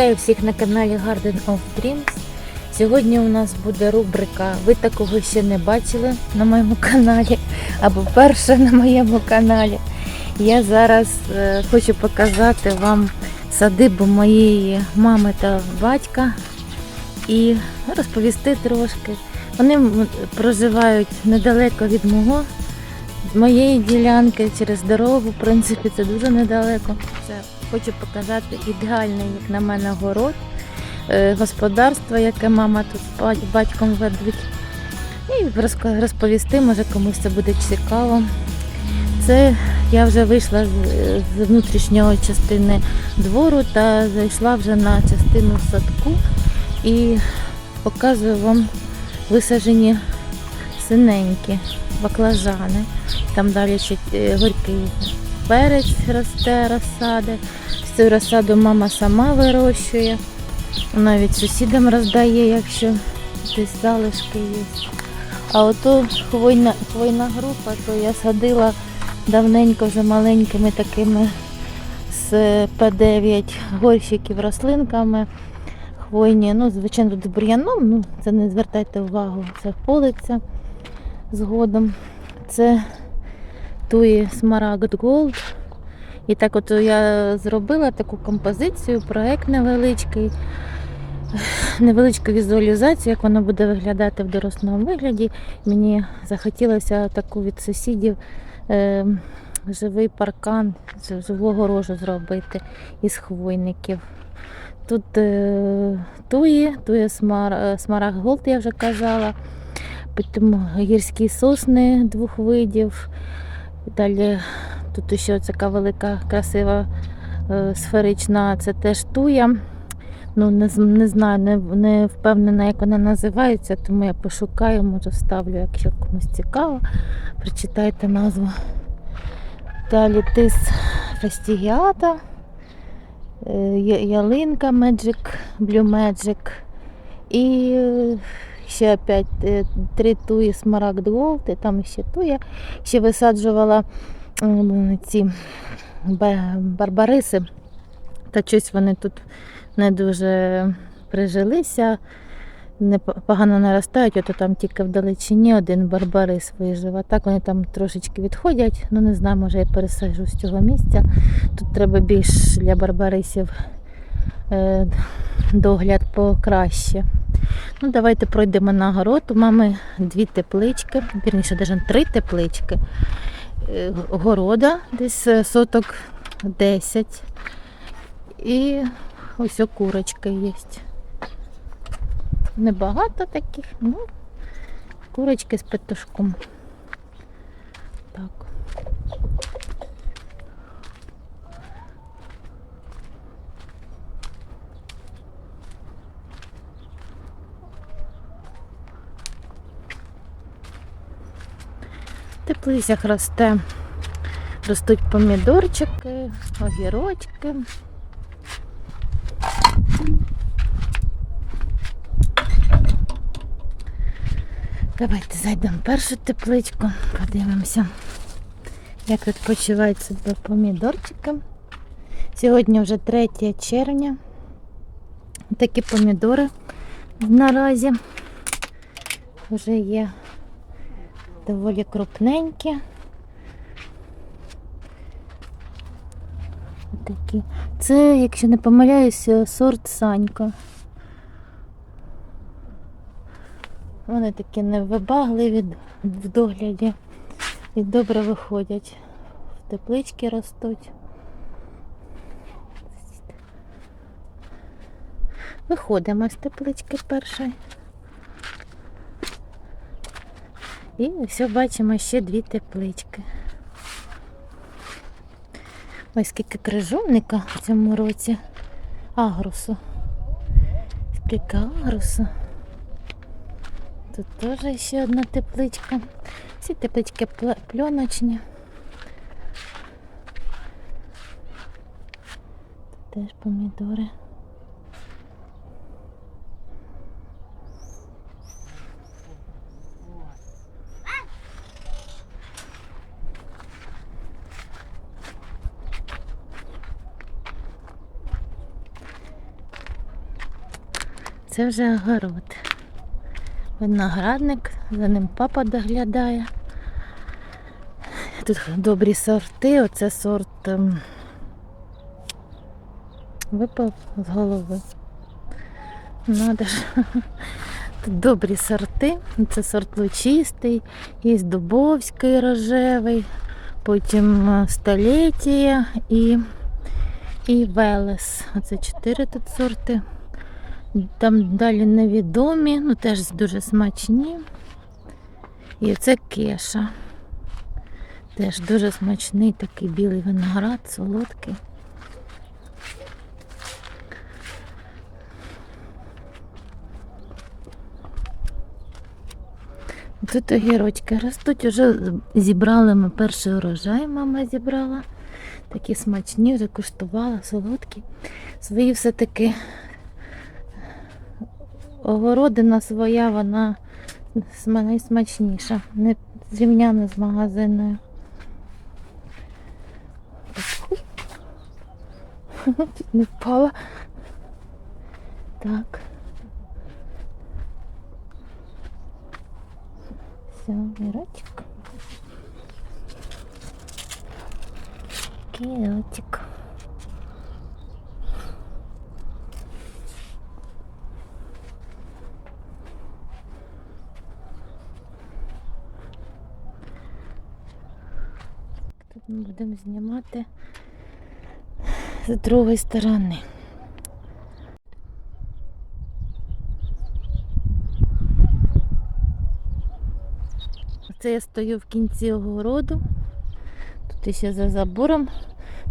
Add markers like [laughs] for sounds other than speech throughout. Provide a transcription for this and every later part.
Вітаю всіх на каналі Garden of Dreams. Сьогодні у нас буде рубрика Ви такого ще не бачили на моєму каналі або перше на моєму каналі. Я зараз е, хочу показати вам садибу моєї мами та батька і розповісти трошки. Вони проживають недалеко від мого, моєї ділянки через дорогу. В принципі, це дуже недалеко. Це хочу показати ідеальний, як на мене, город, е, господарство, яке мама тут батьком ведуть. І розповісти, може комусь це буде цікаво. Це я вже вийшла з, внутрішньої частини двору та зайшла вже на частину садку і показую вам висаджені синенькі баклажани. Там далі ще е, горький перець росте, розсади. Цю розсаду мама сама вирощує. Навіть сусідам роздає, якщо десь залишки є. А ото хвойна, хвойна група, то я садила давненько вже маленькими такими з П9 горщиків рослинками. Хвойні, ну, звичайно, з бур'яном, ну, це не звертайте увагу, це полиця згодом. Це туї Смарагд Голд. І так от я зробила таку композицію, проект невеличкий, невеличку візуалізацію, як воно буде виглядати в дорослому вигляді. Мені захотілося таку від сусідів е, живий паркан, з- живого рожу зробити із хвойників. Тут е, туї, тує смар, е, смарагд голд, я вже казала. Потім гірські сосни двох видів. Далі тут ще така велика, красива е, сферична, це теж туя. Ну, не, не знаю, не, не впевнена, як вона називається, тому я пошукаю, може вставлю, якщо комусь цікаво. Прочитайте назву. Далі тис фастігіата, е, ялинка Magic, Blue Magic. І е, ще опять е, три туї Смарагд Голд, і там ще туя. Ще висаджувала ці барбариси. Та щось вони тут не дуже прижилися, погано наростають, ото там тільки вдалечині один барбарис вижив. А так вони там трошечки відходять. Ну не знаю, може я пересаджу з цього місця. Тут треба більш для барбарисів е, догляд покраще. Ну, давайте пройдемо на город. У мами дві теплички, вірніше, навіть три теплички. Е, Города десь е, соток 10. І ось курочки є. Небагато таких, ну, курочки з петушком. Теплицях росте, ростуть помідорчики, огірочки. Давайте зайдемо в першу тепличку, подивимося, як тут почувають себе помідорчики. Сьогодні вже 3 червня. Такі помідори наразі вже є доволі крупненькі. Такі. Це, якщо не помиляюся, сорт Санька. Вони такі невибагливі в догляді і добре виходять. В теплички ростуть. Виходимо з теплички першої. І ось бачимо ще дві теплички. Ось скільки крижовника в цьому році. Агрусу. Скільки агрусу. Тут теж ще одна тепличка. Всі теплички пл- пленочні. Тут теж помідори. Це вже огород. Виноградник, за ним папа доглядає. Тут добрі сорти, оце сорт ем, випав з голови. Надо ж. [laughs] Тут добрі сорти. Це сорт лучистий, є дубовський рожевий, потім е, століття і, і велес. Оце чотири тут сорти. Там далі невідомі, ну теж дуже смачні. І це кеша. Теж дуже смачний такий білий виноград, солодкий. Тут огірочки ростуть, вже зібрали ми перший урожай, мама зібрала. Такі смачні, вже куштувала, солодкі. Свої все-таки огородина своя, вона найсмачніша, не зрівняна з магазинною. Чуть [laughs] не впала. Так. Все, вірочок. Кіотик. Тут ми будемо знімати з другої сторони. Це я стою в кінці огороду. Тут ще за забором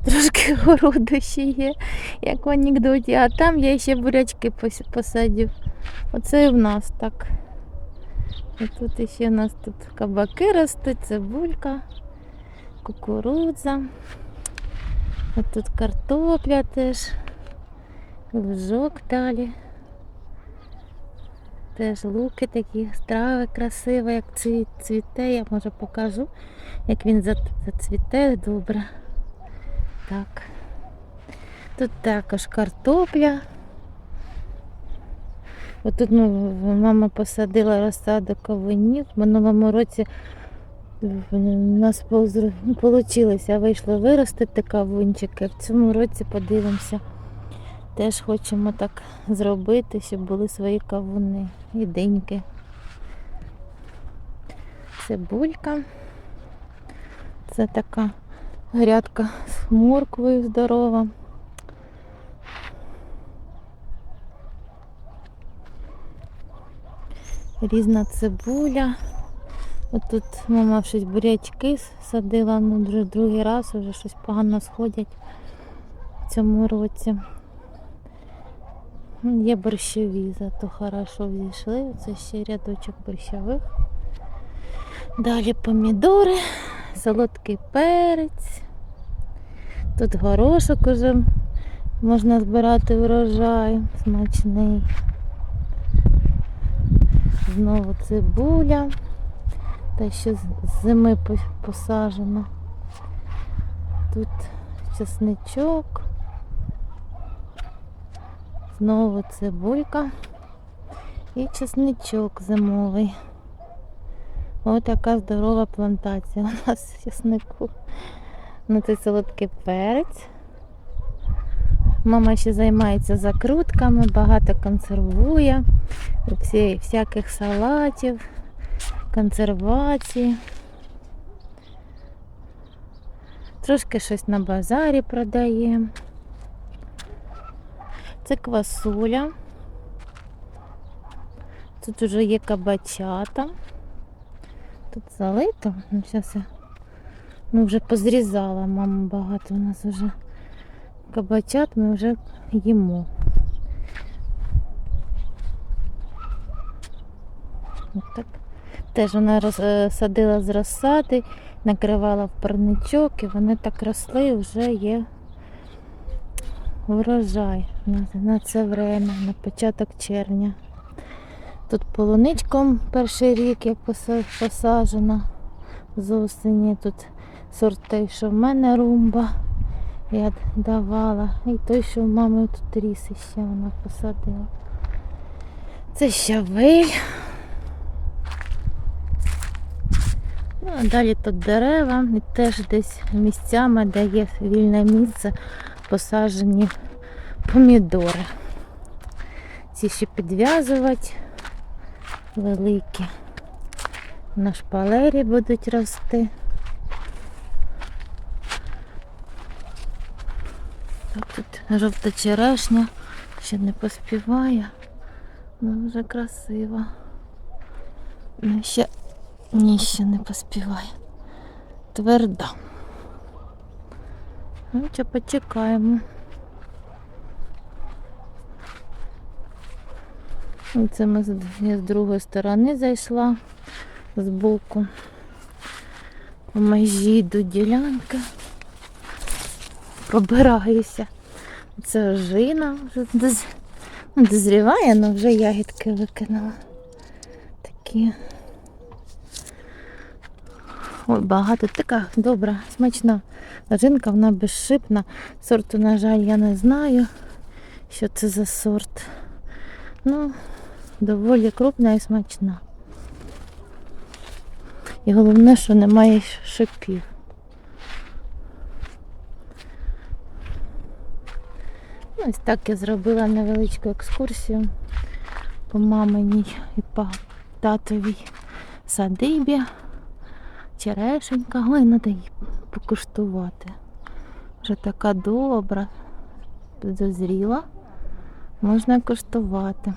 трошки [laughs] городу ще є, як в анекдоті, а там я ще бурячки пос- посадив. Оце і в нас так. І тут ще у нас тут кабаки ростуть, цибулька, кукурудза. А тут картопля теж, лужок далі. Теж луки такі, страви красиві, як цвіте. Я може покажу, як він за- зацвіте добре. Так. Тут також картопля. Отут ну, мама посадила розсаду кавунів. В минулому році у нас вийшло вийшло виростити кавунчики. В цьому році подивимося. Теж хочемо так зробити, щоб були свої кавуни і диньки. Цибулька. Це така грядка з морквою здорова. Різна цибуля. От тут мама щось бурячки садила, ну вже другий раз вже щось погано сходять в цьому році. Є борщові, зато хорошо взійшли. Це ще рядочок борщових. Далі помідори, солодкий перець. Тут горошок уже можна збирати урожай, смачний. Знову цибуля. Та ще з зими по- посаджена. Тут чесничок. Знову цибулька і чесничок зимовий. Ось така здорова плантація у нас в чеснику. Ну, це солодкий перець. Мама ще займається закрутками, багато консервує, всяких салатів, консервації. Трошки щось на базарі продає. Це квасоля. Тут вже є кабачата. Тут залито. Ну, зараз я ну, вже позрізала, мама багато у нас вже кабачат ми вже їмо. От так. Теж вона е, садила з розсади, накривала в парничок і вони так росли, вже є урожай на, це время, на початок червня. Тут полуничком перший рік поса- посаджена з осені. Тут сорти, що в мене румба я давала. І той, що в мами тут ріс ще вона посадила. Це щавель. А далі тут дерева і теж десь місцями, де є вільне місце, посаджені помідори. Ці ще підв'язувати великі. На шпалері будуть рости. Тут жовта черешня ще не поспіває. Ну, вже красиво. Ну, ще ні, ще не поспіває. Тверда. Ну, що почекаємо. І Це ми я з другої сторони зайшла з боку. По межі йду ділянки. Пробираюся. Це ожина вже доз... ну, дозріває, але вже ягідки викинула. Такі. Ой, багато така добра, смачна ожинка, вона безшипна. Сорту, на жаль, я не знаю, що це за сорт. Ну, доволі крупна і смачна. І головне, що немає шипів. Ну, Ось так я зробила невеличку екскурсію по маминій і по татовій садибі. Черешенька, ой, треба її покуштувати. Вже така добра, дозріла. Можна куштувати.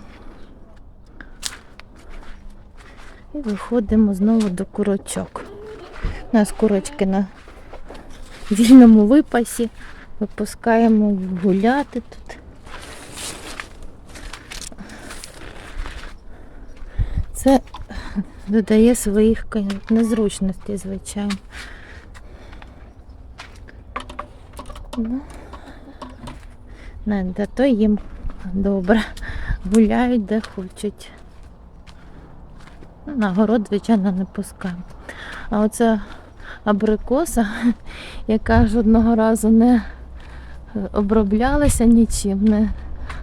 І виходимо знову до курочок. У нас курочки на вільному випасі. Випускаємо гуляти тут. Це додає своїх незручностей, звичайно. Ну, не, зато їм добре. Гуляють де хочуть. Ну, На город, звичайно, не пускаємо. А оця абрикоса, [laughs] яка жодного разу не оброблялася нічим, не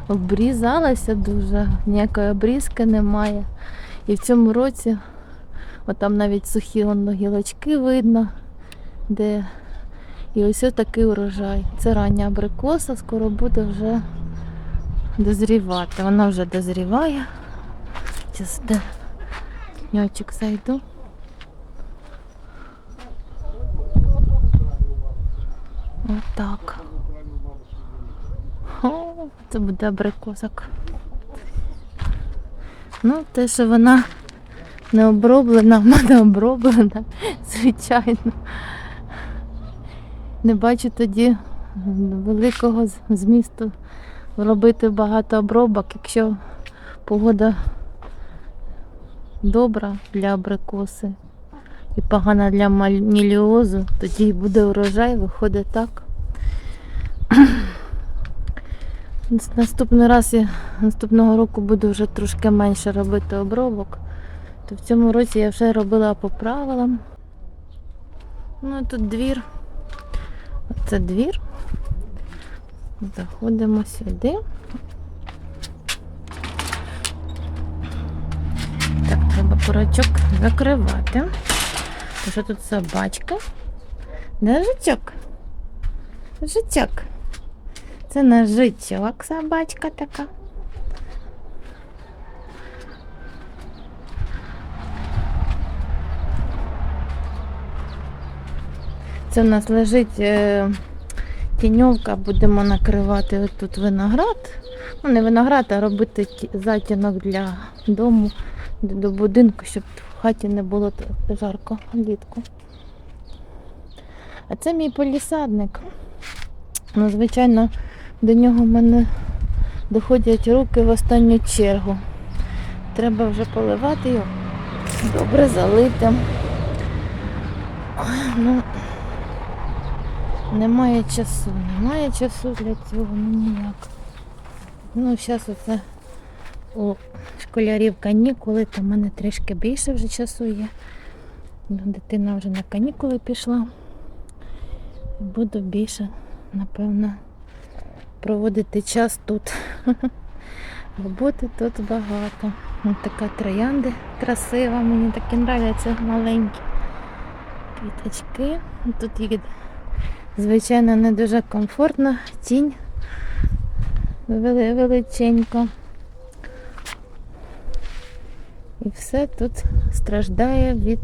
обрізалася дуже, ніякої обрізки немає. І в цьому році, от там навіть сухі воно гілочки видно, де і ось такий урожай. Це рання абрикоса, скоро буде вже дозрівати. Вона вже дозріває. Зараз де ньочок зайду. Отак. О, це буде абрикосок. Ну, те, що вона не оброблена, [laughs] в мене оброблена, звичайно. Не бачу тоді великого змісту робити багато обробок, якщо погода добра для абрикоси і погана для мальміліозу, тоді буде урожай, виходить так. Наступний раз я наступного року буду вже трошки менше робити обробок. То в цьому році я вже робила по правилам. Ну тут двір. Оце двір. Заходимо сюди. Так, треба порочок закривати. Тому що тут собачка. Де жичок? Жичок. Це наш жичок, собачка така. Це в нас лежить е, тіньовка, будемо накривати тут виноград. Ну, не виноград, а робити затінок для дому, до будинку, щоб в хаті не було жарко влітку. А це мій полісадник. Ну, звичайно, до нього в мене доходять руки в останню чергу. Треба вже поливати його, добре залити. Ну, немає часу, немає часу для цього, ну ніяк. Ну, зараз оце у школярів канікули, то в мене трішки більше вже часу є. Ну, Дитина вже на канікули пішла. Буду більше, напевно, проводити час тут. [laughs] Роботи тут багато. Ось така троянди красива, мені такі нравляться маленькі квіточки. Тут їх, звичайно, не дуже комфортно, тінь вели- величенька. І все тут страждає від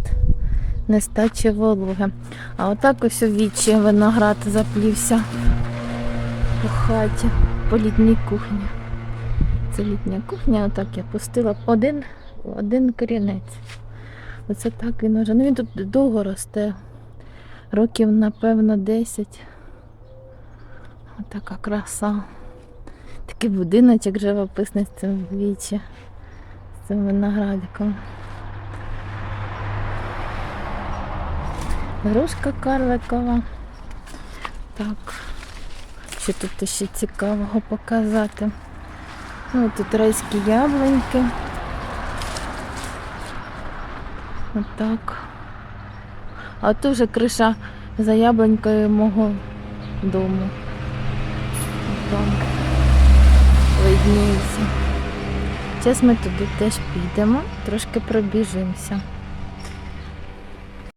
нестачі вологи. А отак ось у вічі виноград заплівся у хаті по літній кухні. Це літня кухня, отак я пустила один, один корінець. Оце так він уже. Ну він тут довго росте. Років, напевно, 10. Отака краса. Такий будиночок живописний з цим вічі, з цим виноградиком. Грушка карликова. Так. Що тут ще цікавого показати? Ну, тут райські яблуньки. Отак. А тут вже криша за яблунькою мого дому. Там. Зараз ми туди теж підемо, трошки пробіжимося.